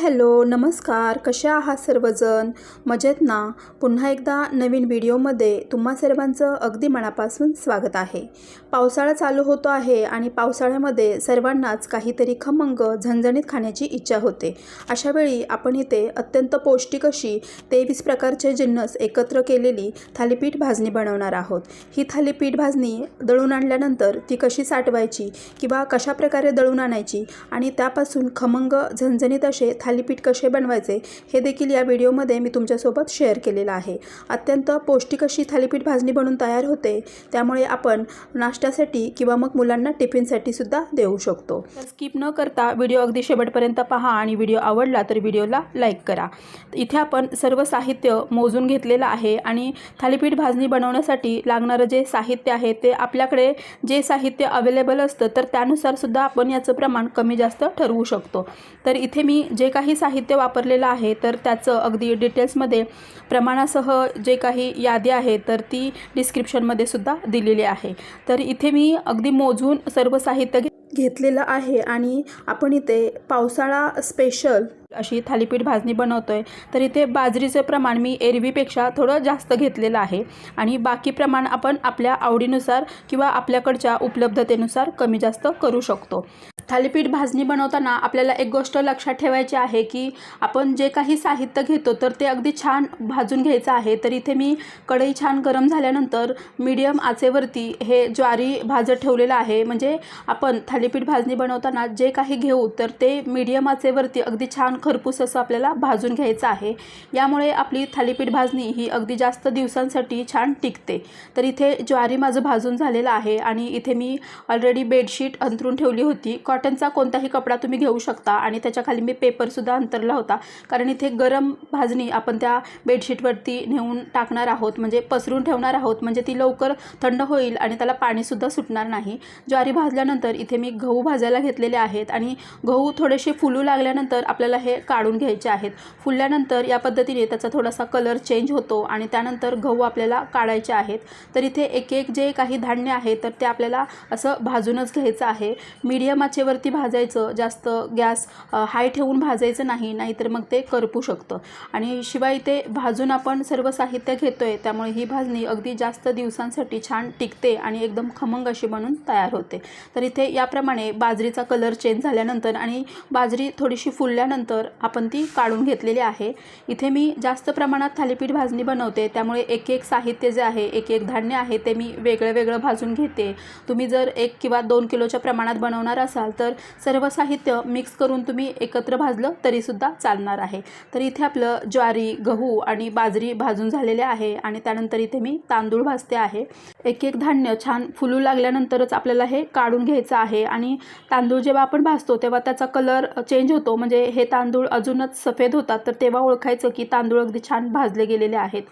Hello नमस्कार. कशा आहात सर्वजण? मजेत ना? पुन्हा एकदा नवीन व्हिडिओमध्ये तुम्हा सर्वांचं अगदी मनापासून स्वागत आहे. पावसाळा चालू होतो आहे आणि पावसाळ्यामध्ये सर्वांनाच काहीतरी खमंग झणझणीत खाण्याची इच्छा होते. अशावेळी आपण इथे अत्यंत पौष्टिक अशी तेवीस प्रकारचे जिन्नस एकत्र केलेली थालीपीठ भाजणी बनवणार आहोत. ही थालीपीठ भाजणी दळून आणल्यानंतर ती कशी साठवायची किंवा कशा प्रकारे दळून आणायची आणि त्यापासून खमंग झणझणीत असे थालीपीठ कसे बनवायचे हे देखील या व्हिडिओमध्ये मी तुमच्यासोबत शेअर केलेलं आहे. अत्यंत पौष्टिक अशी थालीपीठ भाजणी बनून तयार होते त्यामुळे आपण नाश्त्यासाठी किंवा मग मुलांना टिफिनसाठी सुद्धा देऊ शकतो. तर स्किप न करता व्हिडिओ अगदी शेवटपर्यंत पहा आणि व्हिडिओ आवडला तर व्हिडिओला लाईक करा. इथे आपण सर्व साहित्य मोजून घेतलेलं आहे आणि थालीपीठ भाजणी बनवण्यासाठी लागणारं जे साहित्य आहे ते आपल्याकडे जे साहित्य अवेलेबल असतं तर त्यानुसार सुद्धा आपण याचं प्रमाण कमी जास्त ठरवू शकतो. तर इथे मी जे काही साहित्य वापरलेलं आहे तर त्याचं अगदी डिटेल्समध्ये प्रमाणासह जे काही यादी आहे तर ती डिस्क्रिप्शनमध्ये सुद्धा दिलेली आहे. तर इथे मी अगदी मोजून सर्व साहित्य घेतलेलं आहे आणि आपण इथे पावसाळा स्पेशल अशी थालीपीठ भाजणी बनवतो आहे तर इथे बाजरीचं प्रमाण मी एरवीपेक्षा थोडं जास्त घेतलेलं आहे आणि बाकी प्रमाण आपण आपल्या आवडीनुसार किंवा आपल्याकडच्या उपलब्धतेनुसार कमी जास्त करू शकतो. थालीपीठ भाजणी बनवताना आपल्याला एक गोष्ट लक्षात ठेवायची आहे की आपण जे काही साहित्य घेतो तर ते अगदी छान भाजून घ्यायचं आहे. तर इथे मी कढई छान गरम झाल्यानंतर मीडियम आचेवरती हे ज्वारी भाजत ठेवलेलं आहे. म्हणजे आपण थालीपीठ भाजणी बनवताना जे काही घेऊ तर ते मीडियम आचेवरती अगदी छान खरपूस असं आपल्याला भाजून घ्यायचं आहे. यामुळे आपली थालीपीठ भाजणी ही अगदी जास्त दिवसांसाठी छान टिकते. तर इथे ज्वारी माझं भाजून झालेलं आहे आणि इथे मी ऑलरेडी बेडशीट अंथरून ठेवली होती. कॉटनचा कोणताही कपडा तुम्ही घेऊ शकता. आणि त्याच्याखाली मी पेपरसुद्धा अंतरला होता. कारण इथे गरम भाजणी आपण त्या बेडशीटवरती नेऊन टाकणार आहोत. म्हणजे पसरून ठेवणार आहोत. म्हणजे ती लवकर थंड होईल आणि त्याला पाणीसुद्धा सुटणार नाही. ज्वारी भाजल्यानंतर इथे मी गहू भाजायला घेतलेले आहेत. आणि गहू थोडेसे फुलू लागल्यानंतर आपल्याला हे काढून घ्यायचे आहेत. फुलल्यानंतर या पद्धतीने त्याचा थोडासा कलर चेंज होतो आणि त्यानंतर गहू आपल्याला काढायचे आहेत. तर इथे एक एक जे काही धान्य आहे तर ते आपल्याला असं भाजूनच घ्यायचं आहे. मीडियम आचेवरती भाजायचं जास्त गॅस हाय ठेवून भाजायचं नाही नाहीतर मग ते करपू शकतं. आणि शिवाय ते भाजून आपण सर्व साहित्य घेतो आहे त्यामुळे ही भाजणी अगदी जास्त दिवसांसाठी छान टिकते आणि एकदम खमंग अशी बनून तयार होते. तर इथे याप्रमाणे बाजरीचा कलर चेंज झाल्यानंतर आणि बाजरी थोडीशी फुलल्यानंतर आपण ती काढून घेतलेली आहे. इथे मी जास्त प्रमाणात थालीपीठ भाजणी बनवते त्यामुळे एक एक साहित्य जे आहे एक एक धान्य आहे ते मी वेगळं वेगळं भाजून घेते. तुम्ही जर एक किंवा दोन किलोच्या प्रमाणात बनवणार असाल तर सर्व साहित्य मिक्स करून तुम्ही एकत्र भाजलं तरीसुद्धा चालणार आहे. तर इथे आपलं ज्वारी गहू आणि बाजरी भाजून झालेले आहे आणि त्यानंतर इथे मी तांदूळ भाजते आहे. एक एक धान्य छान फुलू लागल्यानंतरच आपल्याला हे काढून घ्यायचं आहे आणि तांदूळ जेव्हा आपण भाजतो तेव्हा त्याचा कलर चेंज होतो. म्हणजे हे तांदूळ अजूनच सफेद होतात. तर तेव्हा ओळखायचं की तांदूळ अगदी छान भाजले गेलेले आहेत.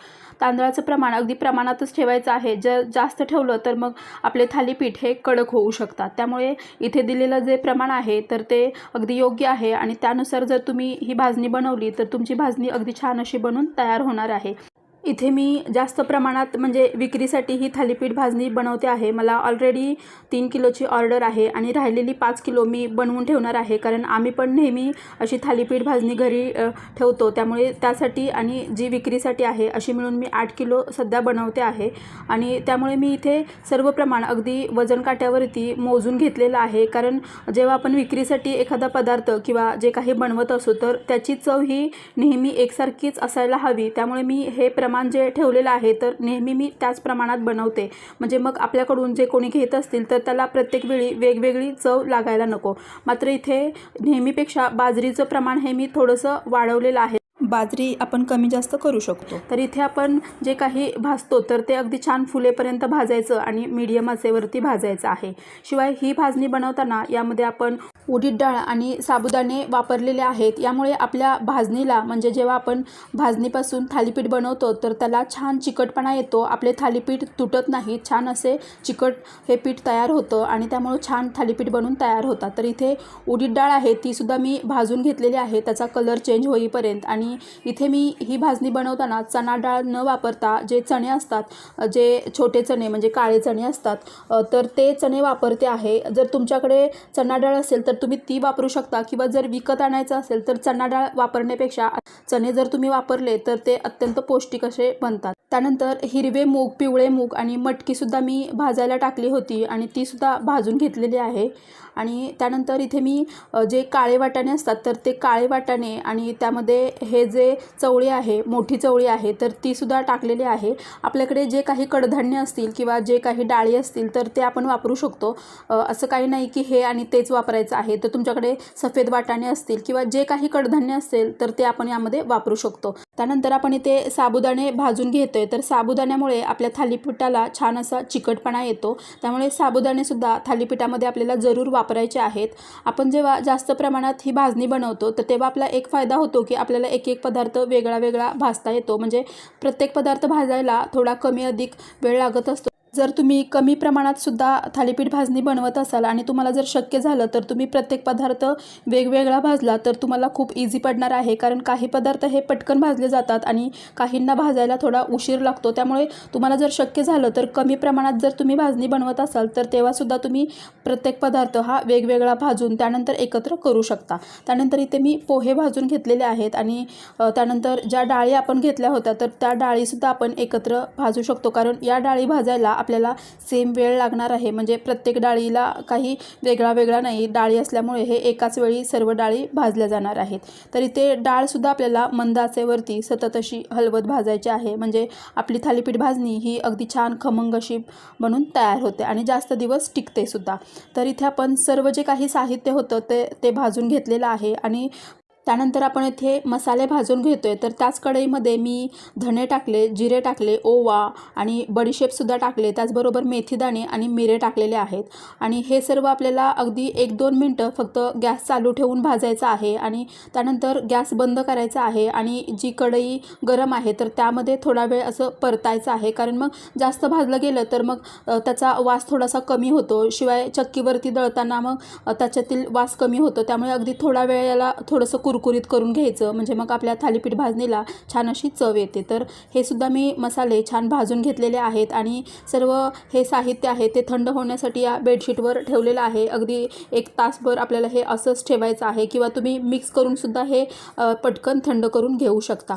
तांदळाचं प्रमाण अगदी प्रमाणातच ठेवायचं आहे. जर जास्त ठेवलं तर मग आपले थालीपीठ हे कडक होऊ शकतात. त्यामुळे इथे दिलेलं जे प्रमाण आहे तर ते अगदी योग्य आहे. आणि त्यानुसार जर तुम्ही ही भाजणी बनवली तर तुमची भाजणी अगदी छान अशी बनून तयार होणार आहे. इथे मी जास्त प्रमाणात म्हणजे विक्रीसाठी ही थालीपीठ भाजणी बनवते आहे. मला ऑलरेडी तीन किलोची ऑर्डर आहे आणि राहिलेली पाच किलो मी बनवून ठेवणार आहे. कारण आम्ही पण नेहमी अशी थालीपीठ भाजणी घरी ठेवतो. त्यामुळे त्यासाठी आणि जी विक्रीसाठी आहे अशी मिळून मी आठ किलो सध्या बनवते आहे. आणि त्यामुळे मी इथे सर्व प्रमाण अगदी वजन काट्यावरती मोजून घेतलेलं आहे. कारण जेव्हा आपण विक्रीसाठी एखादा पदार्थ किंवा जे काही बनवत असो तर त्याची चव ही नेहमी एकसारखीच असायला हवी. त्यामुळे मी हे प्र प्रमाण जे ठेवलेलं आहे तर नेहमी मी त्याच प्रमाणात बनवते. म्हणजे मग आपल्याकडून जे कोणी घेत असतील तर त्याला प्रत्येक वेळी वेगवेगळी चव लागायला नको. मात्र इथे नेहमीपेक्षा बाजरीचं प्रमाण हे मी थोडंसं वाढवलेलं आहे. बाजरी आपण कमी जास्त करू शकतो. तर इथे आपण जे काही भाजतो तर ते अगदी छान फुलेपर्यंत भाजायचं आणि मीडियम आचेवरती भाजायचं आहे. शिवाय ही भाजणी बनवताना यामध्ये आपण उडीद डाळ आणि साबुदाणे वापरलेले आहेत. यामुळे आपल्या भाजणीला म्हणजे जेव्हा आपण भाजणीपासून थालीपीठ बनवतो तर त्याला छान चिकटपणा येतो. आपले थालीपीठ तुटत नाही. छान असे चिकट हे पीठ तयार होतं आणि त्यामुळे छान थालीपीठ बनून तयार होतात. तर इथे उडीद डाळ आहे तीसुद्धा मी भाजून घेतलेली आहे. त्याचा कलर चेंज होईपर्यंत. आणि इथे मी ही भाजणी बनवताना चणा डाळ न वापरता जे चणे असतात जे छोटे चणे म्हणजे काळे चणे असतात तर ते चणे वापरते आहे. जर तुमच्याकडे चणा डाळ असेल तर तुम्ही ती वापरू शकता. किंवा जर विकत आणायचं असेल तर चणा डाळ वापरण्यापेक्षा चणे जर तुम्ही वापरले तर ते अत्यंत पौष्टिक असे बनतात. त्यानंतर हिरवे मूग पिवळे मूग आणि मटकीसुद्धा मी भाजायला टाकली होती आणि तीसुद्धा भाजून घेतलेली आहे. आणि त्यानंतर इथे मी जे काळे वाटाणे असतात तर ते काळे वाटाणे आणि त्यामध्ये हे जे चवळी आहे मोठी चवळी आहे तर तीसुद्धा टाकलेली आहे. आपल्याकडे जे काही कडधान्य असतील किंवा जे काही डाळी असतील तर ते आपण वापरू शकतो. असं काही नाही की हे आणि तेच वापरायचं आहे. तर तुमच्याकडे सफेद वाटाणे असतील किंवा जे काही कडधान्य असेल तर ते आपण यामध्ये वापरू शकतो. त्यानंतर आपण इथे साबुदाणे भाजून घेतोय. तर साबुदाण्यामुळे आपल्या थालीपीठाला छान असा चिकटपणा येतो. त्यामुळे साबुदाणेसुद्धा थालीपीठामध्ये आपल्याला जरूर वापरायचे आहेत. आपण जेव्हा जास्त प्रमाणात ही भाजणी बनवतो तर तेव्हा आपला एक फायदा होतो की आपल्याला एक एक पदार्थ वेगळा वेगळा भाजता येतो. म्हणजे प्रत्येक पदार्थ भाजायला थोडा कमी अधिक वेळ लागत असतो. जर तुम्ही कमी प्रमाणात सुद्धा थालीपीठ भाजणी बनवत असाल आणि तुम्हाला जर शक्य झालं तर तुम्ही प्रत्येक पदार्थ वेगवेगळा भाजला तर तुम्हाला खूप इझी पडणार आहे. कारण काही पदार्थ हे पटकन भाजले जातात आणि काहींना भाजायला थोडा उशीर लागतो. त्यामुळे तुम्हाला जर शक्य झालं तर कमी प्रमाणात जर तुम्ही भाजणी बनवत असाल तर तेव्हासुद्धा तुम्ही प्रत्येक पदार्थ हा वेगवेगळा भाजून त्यानंतर एकत्र करू शकता. त्यानंतर इथे मी पोहे भाजून घेतलेले आहेत आणि त्यानंतर ज्या डाळी आपण घेतल्या होत्या तर त्या डाळीसुद्धा आपण एकत्र भाजू शकतो. कारण या डाळी भाजायला आपल्याला सेम वेळ लागणार आहे. म्हणजे प्रत्येक डाळीला काही वेगळा वेगळा नाही डाळी असल्यामुळे हे एकाच वेळी सर्व डाळी भाजल्या जाणार आहेत. तर इथे डाळसुद्धा आपल्याला मंद आचेवरती सतत अशी हलवत भाजायची आहे. म्हणजे आपली थालीपीठ भाजणी ही अगदी छान खमंग अशी बनून तयार होते आणि जास्त दिवस टिकते सुद्धा. तर इथे आपण सर्व जे काही साहित्य होतं ते ते भाजून घेतलेलं आहे आणि त्यानंतर आपण इथे मसाले भाजून घेतो आहे तर त्याच कढईमध्ये मी धणे टाकले जिरे टाकले ओवा आणि बडीशेपसुद्धा टाकले. त्याचबरोबर मेथीदाणे आणि मिरे टाकलेले आहेत. आणि हे सर्व आपल्याला अगदी एक दोन मिनटं फक्त गॅस चालू ठेवून भाजायचं आहे आणि त्यानंतर गॅस बंद करायचा आहे आणि जी कढई गरम आहे तर त्यामध्ये थोडा वेळ असं परतायचं आहे. कारण मग जास्त भाजलं गेलं तर मग त्याचा वास थोडासा कमी होतो. शिवाय चक्कीवरती दळताना मग त्याच्यातील वास कमी होतो. त्यामुळे अगदी थोडा वेळ याला थोडंसं कुरकुरीत करून घ्यायचं. म्हणजे मग आपल्या थालीपीठ भाजणीला छान अशी चव येते. तर हे सुद्धा मी मसाले छान भाजून घेतलेले आहेत आणि सर्व हे साहित्य आहे ते थंड होण्यासाठी या बेडशीटवर ठेवलेलं आहे. अगदी एक तासभर आपल्याला हे असंच ठेवायचं आहे किंवा तुम्ही मिक्स करूनसुद्धा हे पटकन थंड करून घेऊ शकता.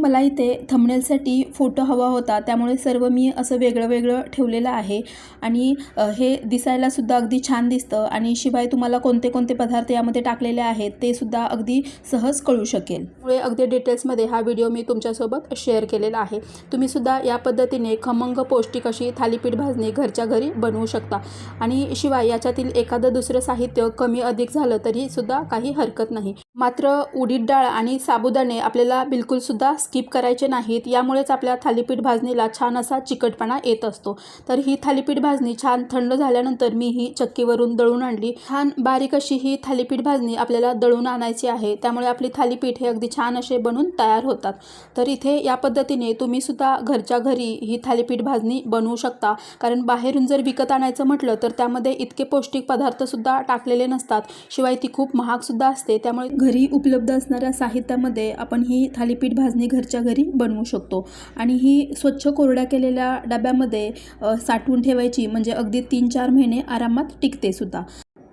मला इथे थंबनेलसाठी फोटो हवा होता. त्यामुळे सर्व मी असं वेगळं वेगळं ठेवलेलं आहे. आणि हे दिसायलासुद्धा अगदी छान दिसतं. आणि शिवाय तुम्हाला कोणते कोणते पदार्थ यामध्ये टाकलेले आहेत ते सुद्धा अगदी सहज कळू शकेल. त्यामुळे अगदी डिटेल्समध्ये हा व्हिडिओ मी तुमच्यासोबत शेअर केलेला आहे. तुम्हीसुद्धा या पद्धतीने खमंग पौष्टिक अशी थालीपीठ भाजणी घरच्या घरी बनवू शकता. आणि शिवाय याच्यातील एखादं दुसरं साहित्य कमी अधिक झालं तरीसुद्धा काही हरकत नाही. मात्र उडीद डाळ आणि साबुदाणे आपल्याला बिलकुलसुद्धा स्किप करायचे नाहीत. यामुळेच आपल्या थालीपीठ भाजणीला छान असा चिकटपणा येत असतो. तर ही थालीपीठ भाजणी छान थंड झाल्यानंतर मी ही चक्कीवरून दळून आणली. छान बारीक अशी ही थालीपीठ भाजणी आपल्याला दळून आणायची आहे. त्यामुळे आपली थालीपीठ हे अगदी छान असे बनून तयार होतात. तर इथे या पद्धतीने तुम्ही सुद्धा घरच्या घरी ही थालीपीठ भाजणी बनवू शकता. कारण बाहेरून जर विकत आणायचं म्हटलं तर त्यामध्ये इतके पौष्टिक पदार्थसुद्धा टाकलेले नसतात. शिवाय ती खूप महागसुद्धा असते. त्यामुळे घरी उपलब्ध असणाऱ्या साहित्यामध्ये आपण ही थालीपीठ भाजणी घरच्या घरी बनवू शकतो. आणि ही स्वच्छ कोरड्या केलेल्या डब्यामध्ये साठवून ठेवायची म्हणजे अगदी तीन चार महिने आरामात टिकते सुद्धा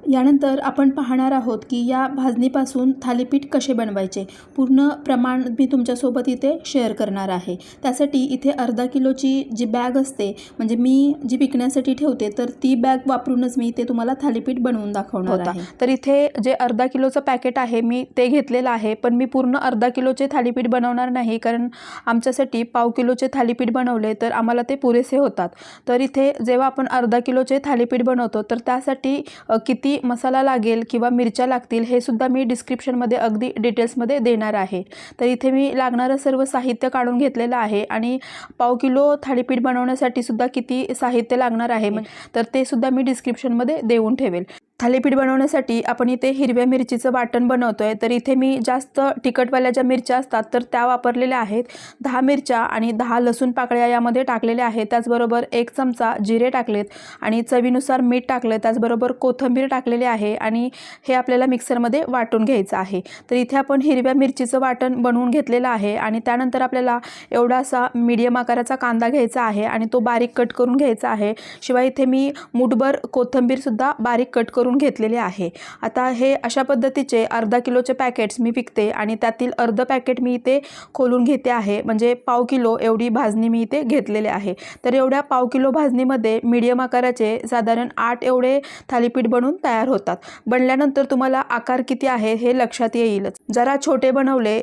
यानंतर आपण पाहणार आहोत की या भाजणीपासून थालीपीठ कसे बनवायचे? पूर्ण प्रमाण मी तुमच्यासोबत इथे शेअर करणार आहे. त्यासाठी इथे अर्धा किलोची जी बॅग असते म्हणजे मी जी विकण्यासाठी ठेवते तर ती बॅग वापरूनच मी इथे तुम्हाला थालीपीठ बनवून दाखवणार आहे. तर इथे जे अर्धा किलोचं पॅकेट आहे मी ते घेतलेलं आहे पण मी पूर्ण अर्धा किलोचे थालीपीठ बनवणार नाही कारण आमच्यासाठी पाव किलोचे थालीपीठ बनवले तर आम्हाला ते पुरेसे होतात. तर इथे जेव्हा आपण अर्धा किलोचे थालीपीठ बनवतो तर त्यासाठी अ, किती मसाला लागेल किंवा मिरच्या लागतील हे सुद्धा मी डिस्क्रिप्शनमध्ये अगदी डिटेल्समध्ये देणार आहे. तर इथे मी लागणारं सर्व साहित्य काढून घेतलेलं आहे आणि पाव किलो थालीपीठ बनवण्यासाठी सुद्धा किती साहित्य लागणार आहे तर ते सुद्धा मी डिस्क्रिप्शनमध्ये देऊन ठेवेल. थालीपीठ बनवण्यासाठी आपण इथे हिरव्या मिरचीचं वाटण बनवतो आहे तर इथे मी जास्त तिखटवाल्या ज्या मिरच्या असतात तर त्या वापरलेल्या आहेत. दहा मिरच्या आणि दहा लसूण पाकळ्या यामध्ये टाकलेल्या आहेत. त्याचबरोबर एक चमचा जिरे टाकलेत आणि चवीनुसार मीठ टाकलं त्याचबरोबर कोथिंबीर टाकलेली आहे आणि हे आपल्याला मिक्सरमध्ये वाटून घ्यायचं आहे. तर इथे आपण हिरव्या मिरचीचं वाटण बनवून घेतलेलं आहे आणि त्यानंतर आपल्याला एवढा असा मीडियम आकाराचा कांदा घ्यायचा आहे आणि तो बारीक कट करून घ्यायचा आहे. शिवाय इथे मी मुठभर कोथिंबीरसुद्धा बारीक कट करून करून घेतलेले आहे. आता हे अशा पद्धतीचे अर्धा किलोचे पॅकेट्स मी विकते आणि त्यातील अर्ध पॅकेट मी इथे खोलून घेते आहे. म्हणजे पाव किलो एवढी भाजणी मी इथे घेतलेले आहे. तर एवढ्या पाव किलो भाजणीमध्ये मीडियम आकाराचे साधारण आठ एवढे थालीपीठ बनून तयार होतात. बनल्यानंतर तुम्हाला आकार किती आहे हे लक्षात येईलच. जरा छोटे बनवले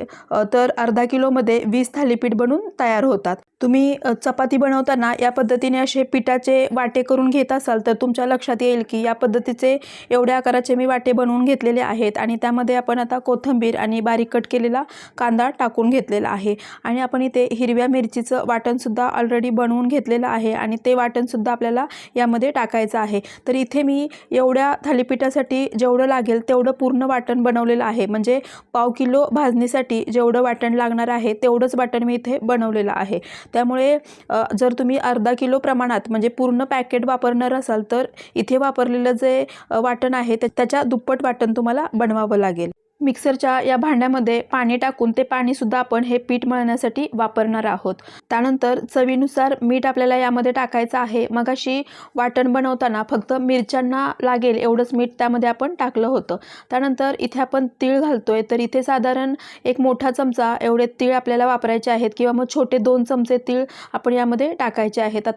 तर अर्धा किलोमध्ये वीस थालीपीठ बनून तयार होतात. तुम्ही चपाती बनवताना या पद्धतीने असे पिठाचे वाटे करून घेत असाल तर तुमच्या लक्षात येईल की या पद्धतीचे एवढ्या आकाराचे मी वाटे बनवून घेतलेले आहेत आणि त्यामध्ये आपण आता कोथिंबीर आणि बारीक कट केलेला कांदा टाकून घेतलेला आहे. आणि आपण इथे हिरव्या मिरचीचं वाटणसुद्धा ऑलरेडी बनवून घेतलेलं आहे आणि ते वाटणसुद्धा आपल्याला यामध्ये टाकायचं आहे. तर इथे मी एवढ्या थालीपीठासाठी जेवढं लागेल तेवढं पूर्ण वाटण बनवलेलं आहे. म्हणजे पाव किलो भाजणीसाठी जेवढं वाटण लागणार आहे तेवढंच वाटण मी इथे बनवलेलं आहे. त्यामुळे जर तुम्ही अर्धा किलो प्रमाणात म्हणजे पूर्ण पॅकेट वापरणार असाल तर इथे वापरलेलं जे वाटण आहे ते त्याच्या दुप्पट वाटण तुम्हाला बनवावं लागेल. मिक्सरच्या या भांड्यामध्ये पाणी टाकून ते पाणीसुद्धा आपण हे पीठ मळण्यासाठी वापरणार आहोत. त्यानंतर चवीनुसार मीठ आपल्याला यामध्ये टाकायचं आहे. मग अशी वाटण बनवताना फक्त मिरच्यांना लागेल एवढंच मीठ त्यामध्ये आपण टाकलं होतं. त्यानंतर इथे आपण तीळ घालतोय. तर इथे साधारण एक मोठा चमचा एवढे तीळ आपल्याला वापरायचे आहेत किंवा मग छोटे दोन चमचे तीळ आपण यामध्ये टाकायचे आहेत.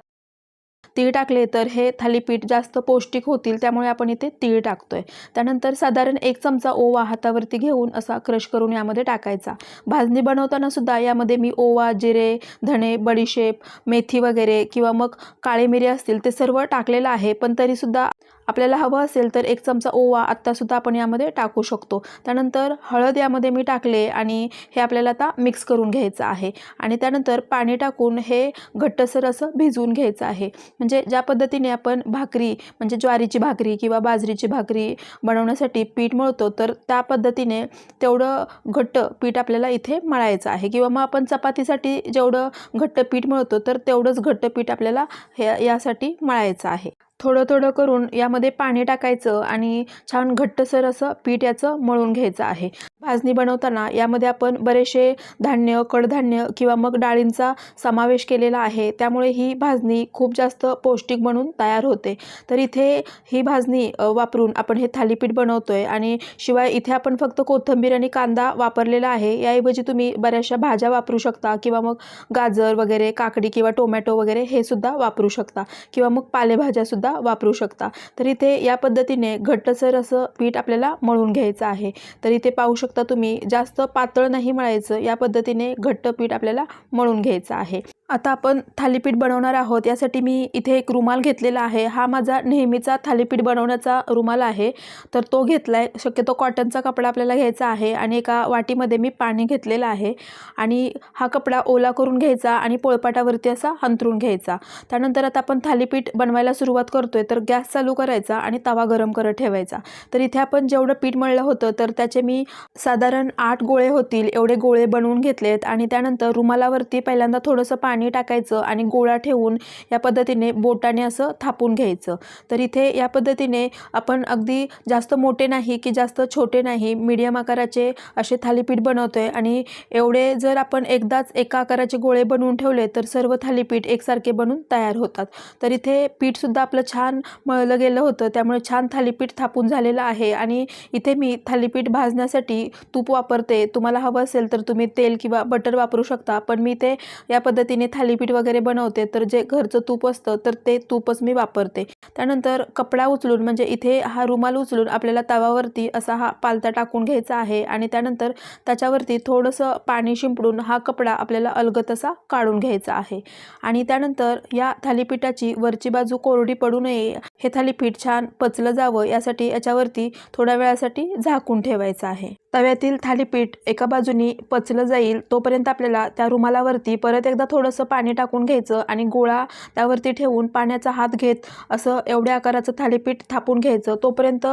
तीळ टाकले तर हे थालीपीठ जास्त पौष्टिक होतील त्यामुळे आपण इथे तीळ टाकतोय. त्यानंतर साधारण एक चमचा ओवा हातावरती घेऊन असा क्रश करून यामध्ये टाकायचा. भाजणी बनवताना सुद्धा यामध्ये मी ओवा जिरे धणे बडीशेप मेथी वगैरे किंवा मग काळे मिरे असतील ते सर्व टाकलेलं आहे पण तरीसुद्धा आपल्याला हवं असेल तर एक चमचा ओवा आत्तासुद्धा आपण यामध्ये टाकू शकतो. त्यानंतर हळद यामध्ये मी टाकले आणि हे आपल्याला आता मिक्स करून घ्यायचं आहे. आणि त्यानंतर पाणी टाकून हे घट्टसर असं भिजवून घ्यायचं आहे. म्हणजे ज्या पद्धतीने आपण भाकरी म्हणजे ज्वारीची भाकरी किंवा बाजरीची भाकरी बनवण्यासाठी पीठ मळतो तर त्या पद्धतीने तेवढं घट्ट पीठ आपल्याला इथे मळायचं आहे. किंवा मग आपण चपातीसाठी जेवढं घट्ट पीठ मळतो तर तेवढंच घट्ट पीठ आपल्याला हे यासाठी मळायचं आहे. थोडं थोडं करून यामध्ये पाणी टाकायचं आणि छान घट्टसर असं पीठ याचं मळून घ्यायचं आहे. भाजणी बनवताना यामध्ये आपण बरेचसे धान्य कडधान्य किंवा मग डाळींचा समावेश केलेला आहे. त्यामुळे ही भाजणी खूप जास्त पौष्टिक बनून तयार होते. तर इथे ही भाजणी वापरून आपण हे थालीपीठ बनवतो आहे आणि शिवाय इथे आपण फक्त कोथिंबीर आणि कांदा वापरलेला आहे. याऐवजी तुम्ही बऱ्याचशा भाज्या वापरू शकता किंवा मग गाजर वगैरे काकडी किंवा टोमॅटो वगैरे हे सुद्धा वापरू शकता किंवा मग पालेभाज्यासुद्धा वापरू शकता. तर इथे या पद्धतीने घट्टसर असं पीठ आपल्याला मळून घ्यायचं आहे. तर इथे पाहू शकता तुम्ही. जास्त पातळ नाही मळायचं. या पद्धतीने घट्ट पीठ आपल्याला मळून घ्यायचं आहे. आता आपण थालीपीठ बनवणार आहोत. यासाठी मी इथे एक रुमाल घेतलेला आहे. हा माझा नेहमीचा थालीपीठ बनवण्याचा रुमाल आहे. तर तो घेतला आहे शक्यतो कॉटनचा कपडा आपल्याला घ्यायचा आहे आणि एका वाटीमध्ये मी पाणी घेतलेलं आहे. आणि हा कपडा ओला करून घ्यायचा आणि पोळपाटावरती असा अंतरून घ्यायचा. त्यानंतर आता आपण थालीपीठ बनवायला सुरुवात करतोय. तर गॅस चालू करायचा आणि तवा गरम करत ठेवायचा. तर इथे आपण जेवढं पीठ मळलं होतं तर त्याचे मी साधारण आठ गोळे होतील एवढे गोळे बनवून घेतलेत आणि त्यानंतर रुमालावरती पहिल्यांदा थोडंसं पाणी टाकायचं आणि गोळा ठेवून या पद्धतीने बोटाने असं थापून घ्यायचं. तर इथे या पद्धतीने आपण अगदी जास्त मोठे नाही की जास्त छोटे नाही मीडियम आकाराचे असे थालीपीठ बनवतो आहे आणि एवढे जर आपण एकदाच एका आकाराचे गोळे बनवून ठेवले तर सर्व थालीपीठ एकसारखे बनून तयार होतात. तर इथे पीठसुद्धा आपलं छान मळलं गेलं होतं त्यामुळे छान थालीपीठ थापून झालेलं आहे आणि इथे मी थालीपीठ भाजण्यासाठी तूप वापरते तुम्हाला हवं असेल तर तुम्ही तेल किंवा बटर वापरू शकता. पण मी ते या पद्धतीने थालीपीठ वगैरे बनवते. तर जे घरचं तूप असतं तर ते तूपच मी वापरते. त्यानंतर कपडा उचलून म्हणजे इथे हा रुमाल उचलून आपल्याला तवावरती असा हा पालता टाकून घ्यायचा आहे. आणि त्यानंतर त्याच्यावरती थोडंसं पाणी शिंपडून हा कपडा आपल्याला अलगत असा काढून घ्यायचा आहे. आणि त्यानंतर या थालीपीठाची वरची बाजू कोरडी पडू नये. हे थालीपीठ छान पचलं जावं. यासाठी याच्यावरती थोड्या वेळासाठी झाकून ठेवायचं आहे. तव्यातील थालीपीठ एका बाजूनी पचलं जाईल तोपर्यंत आपल्याला त्या रुमालावरती परत एकदा थोडंसं पाणी टाकून घ्यायचं आणि गोळा त्यावरती ठेवून पाण्याचा हात घेत असं एवढ्या आकाराचं थालीपीठ थापून घ्यायचं. तोपर्यंत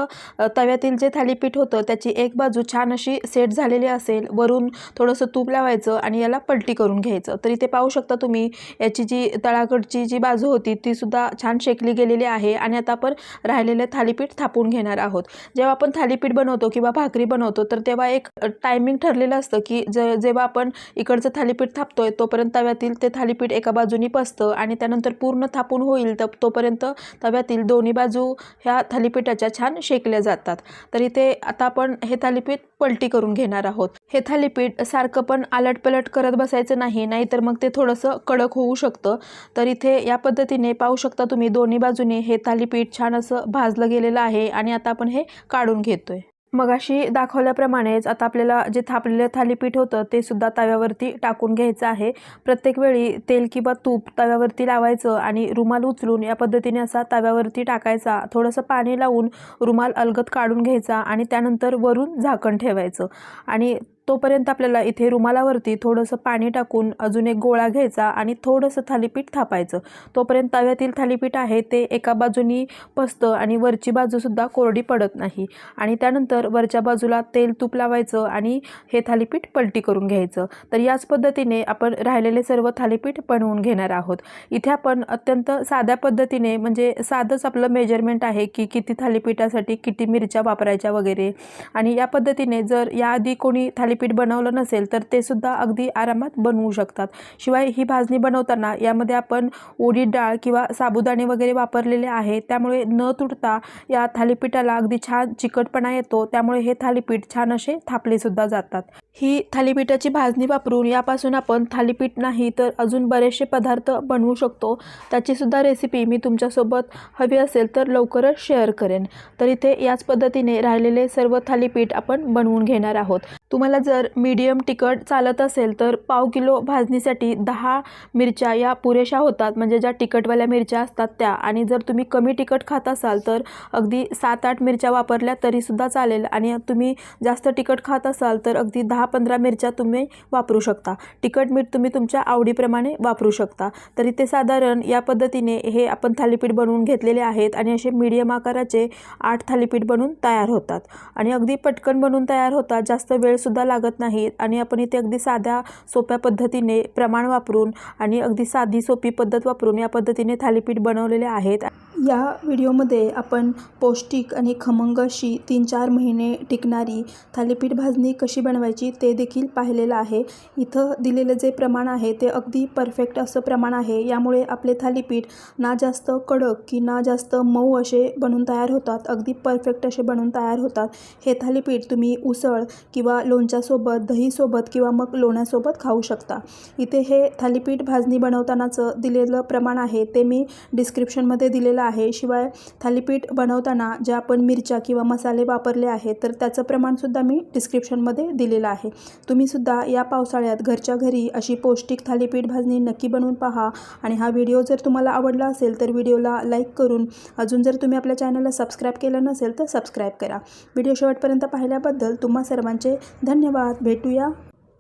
तव्यातील जे थालीपीठ होतं त्याची एक बाजू छान अशी सेट झालेली असेल वरून थोडंसं तूप लावायचं आणि याला पलटी करून घ्यायचं. तर इथे पाहू शकता तुम्ही याची जी तळाकडची जी बाजू होती ती सुद्धा छान शेकली गेलेली आहे आणि आता आपण राहिलेलं थालीपीठ थापून घेणार आहोत. जेव्हा आपण थालीपीठ बनवतो किंवा भाकरी बनवतो तर ते तेव्हा एक टायमिंग ठरलेलं असतं की ज जेव्हा आपण इकडचं थालीपीठ थापतोय तोपर्यंत तव्यातील ते थालीपीठ एका बाजूनी पसतं आणि त्यानंतर पूर्ण थापून होईल तर तोपर्यंत तव्यातील दोन्ही बाजू ह्या थालीपीठाच्या छान शेकल्या जातात. तर इथे आता आपण हे थालीपीठ पलटी करून घेणार आहोत. हे थालीपीठ सारखं पण आलटपलट करत बसायचं नाही नाहीतर मग ते थोडंसं कडक होऊ शकतं. तर इथे या पद्धतीने पाहू शकता तुम्ही दोन्ही बाजूने हे थालीपीठ छान असं भाजलं गेलेलं आहे आणि आता आपण हे काढून घेतोय. मगाशी दाखवल्याप्रमाणेच आता आपल्याला जे थापलेलं थालीपीठ होतं ते सुद्धा तव्यावरती टाकून घ्यायचं आहे. प्रत्येक वेळी तेल किंवा तूप तव्यावरती लावायचं आणि रुमाल उचलून या पद्धतीने असा तव्यावरती टाकायचा. थोडंसं पाणी लावून रुमाल अलगद काढून घ्यायचा आणि त्यानंतर वरून झाकण ठेवायचं. आणि तोपर्यंत आपल्याला इथे रुमालावरती थोडंसं पाणी टाकून अजून एक गोळा घ्यायचा आणि थोडंसं थालीपीठ थापायचं. तोपर्यंत तव्यातील थालीपीठ आहे ते एका बाजूनी पसतं आणि वरची बाजूसुद्धा कोरडी पडत नाही. आणि त्यानंतर वरच्या बाजूला तेल तूप लावायचं आणि हे थालीपीठ पलटी करून घ्यायचं. तर याच पद्धतीने आपण राहिलेले सर्व थालीपीठ बनवून घेणार आहोत. इथे आपण अत्यंत साध्या पद्धतीने म्हणजे साधंच आपलं मेजरमेंट आहे की किती थालीपीठासाठी किती मिरच्या वापरायच्या वगैरे. आणि या पद्धतीने जर याआधी कोणी थाली थालीपीठ बनवलं नसेल तर ते सुद्धा अगदी आरामात बनवू शकतात. शिवाय ही भाजणी बनवताना यामध्ये आपण उडीद डाळ किंवा साबुदाणे वगैरे वापरलेले आहे. त्यामुळे न तुटता या थालीपीठाला अगदी छान चिकटपणा येतो. त्यामुळे हे थालीपीठ छान असे थापले सुद्धा जातात. ही थालीपीठाची भाजणी वापरून यापासून आपण थालीपीठ नाही तर अजून बरेचसे पदार्थ बनवू शकतो. त्याचीसुद्धा रेसिपी मी तुमच्यासोबत हवी असेल तर लवकरच शेअर करेन. तर इथे याच पद्धतीने राहिलेले सर्व थालीपीठ आपण बनवून घेणार आहोत. तुम्हाला जर मीडियम तिखट चालत असेल तर पाव किलो भाजणीसाठी दहा मिरच्या या पुरेशा होतात. म्हणजे ज्या तिखटवाल्या मिरच्या असतात त्या. आणि जर तुम्ही कमी तिखट खात असाल तर अगदी सात आठ मिरच्या वापरल्या तरीसुद्धा चालेल. आणि तुम्ही जास्त तिखट खात असाल तर अगदी दहा पंधरा मिरच्या तुम्ही वापरू शकता. तिखट मीठ तुम्ही तुमच्या आवडीप्रमाणे वापरू शकता. तरी ते साधारण या पद्धतीने हे आपण थालीपीठ बनवून घेतलेले आहेत आणि असे मीडियम आकाराचे आठ थालीपीठ बनवून तयार होतात. आणि अगदी पटकन बनवून तयार होतात. जास्त वेळसुद्धा लागत नाहीत आणि आपण इथे अगदी साध्या सोप्या पद्धतीने प्रमाण वापरून आणि अगदी साधी सोपी पद्धत वापरून या पद्धतीने थालीपीठ बनवलेले आहेत. या व्हिडिओमध्ये आपण पौष्टिक आणि खमंग अशी तीन चार महिने टिकणारी थालीपीठ भाजणी कशी बनवायची ते देखील पाहिलेलं आहे. इथं दिलेलं जे प्रमाण आहे ते अगदी परफेक्ट असं प्रमाण आहे. यामुळे आपले थालीपीठ ना जास्त कडक की ना जास्त मऊ असे बनून तयार होतात. अगदी परफेक्ट असे बनून तयार होतात. हे थालीपीठ तुम्ही उसळ किंवा लोणच्यासोबत दहीसोबत किंवा मग लोण्यासोबत खाऊ शकता. इथे हे थालीपीठ भाजणी बनवतानाचं दिलेलं प्रमाण आहे ते मी डिस्क्रिप्शनमध्ये दिलेलं आहे. आहे. शिवाय थालीपीठ बनवताना ज्या आपण मिरच्या किंवा मसाले वापरले आहेत तर त्याचं प्रमाणसुद्धा मी डिस्क्रिप्शनमध्ये दिलेलं आहे. तुम्हीसुद्धा या पावसाळ्यात घरच्या घरी अशी पौष्टिक थालीपीठ भाजणी नक्की बनवून पहा. आणि हा व्हिडिओ जर तुम्हाला आवडला असेल तर व्हिडिओला लाईक करून अजून जर तुम्ही आपल्या चॅनलला सबस्क्राईब केलं नसेल तर सबस्क्राईब करा. व्हिडिओ शेवटपर्यंत पाहिल्याबद्दल तुम्हा सर्वांचे धन्यवाद. भेटूया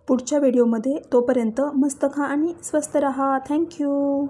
पुढच्या व्हिडिओमध्ये. तोपर्यंत मस्त खा आणि स्वस्त रहा. थँक्यू